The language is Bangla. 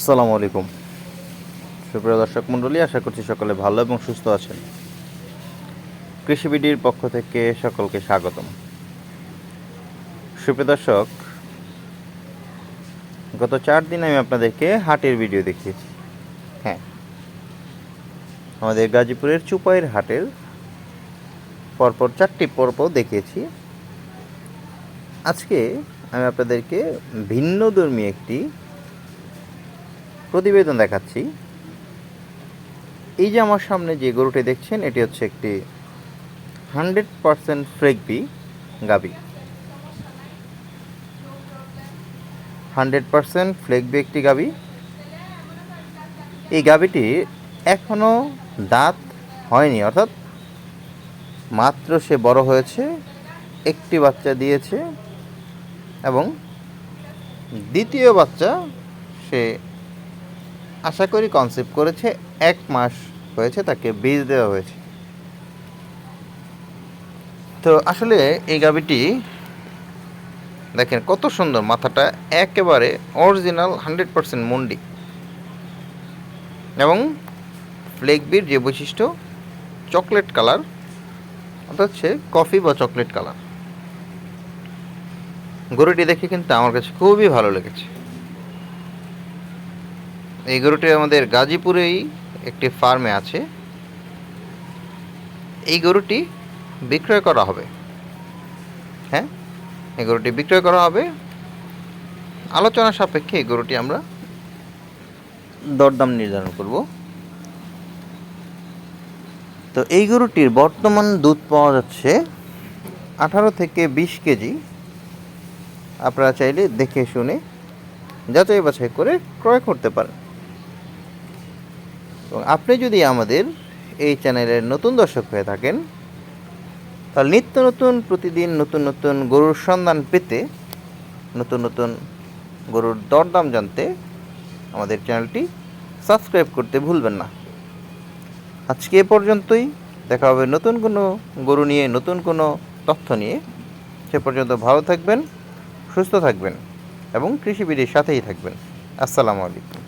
আসসালামু আলাইকুম। সুপ্রিয় দর্শক মণ্ডলী, আশা করছি সকলে ভালো এবং সুস্থ আছেন। কৃষিবিডির পক্ষ থেকে সকলকে স্বাগতম। সুপ্রিয় দর্শক, গত চার দিন আমি আপনাদেরকে হাটের ভিডিও দেখিয়েছি। হ্যাঁ আমাদের গাজীপুরের চুপাইয়ের হাটের পরপর চারটি পর্ব দেখিয়েছি। আজকে আমি আপনাদেরকে ভিন্ন ভিন্নধর্মী একটি প্রতিবেদন দেখাচ্ছি। এই যে আমার সামনে যে গরুটি দেখছেন, এটি হচ্ছে একটি হান্ড্রেড পারসেন্ট ফ্রেকবি গাবি। হান্ড্রেড পারসেন্ট ফ্লেকবি একটি গাবি। এই গাবিটি এখনও দাঁত হয়নি, অর্থাৎ মাত্র সে বড় হয়েছে, একটি বাচ্চা দিয়েছে এবং দ্বিতীয় বাচ্চা সে আশা করি কনসেপ্ট করেছে, এক মাস হয়েছে তাকে বীজ দেওয়া হয়েছে। তো আসলে এই গাবিটি দেখেন কত সুন্দর মাথাটা, একেবারে অরিজিনাল হান্ড্রেড পারসেন্ট মুন্ডি। এবং ফ্লেকবির যে বৈশিষ্ট্য চকলেট কালার অর্থাৎ হচ্ছে কফি বা চকলেট কালার গরুটি দেখে কিন্তু আমার কাছে খুবই ভালো লেগেছে। এই গরুটি আমাদের গাজীপুরেই একটি ফার্মে আছে। এই গরুটি বিক্রয় করা হবে। হ্যাঁ? এই গরুটি বিক্রয় করা হবে। আলোচনা সাপেক্ষে এই গরুটি আমরা দরদাম নির্ধারণ করব। তো এই গরুটির বর্তমান দুধ পাওয়া যাচ্ছে আঠারো থেকে বিশ কেজি। আপনারা চাইলে দেখে শুনে যাচাই বাছাই করে ক্রয় করতে পারেন। এবং আপনি যদি আমাদের এই চ্যানেলের নতুন দর্শক হয়ে থাকেন, তাহলে নিত্য নতুন প্রতিদিন নতুন নতুন গরুর সন্ধান পেতে, নতুন নতুন গরুর দরদাম জানতে আমাদের চ্যানেলটি সাবস্ক্রাইব করতে ভুলবেন না। আজকে এ পর্যন্তই। দেখা হবে নতুন কোনো গরু নিয়ে, নতুন কোনো তথ্য নিয়ে। সে পর্যন্ত ভালো থাকবেন, সুস্থ থাকবেন এবং কৃষিবিদের সাথেই থাকবেন। আসসালামু আলাইকুম।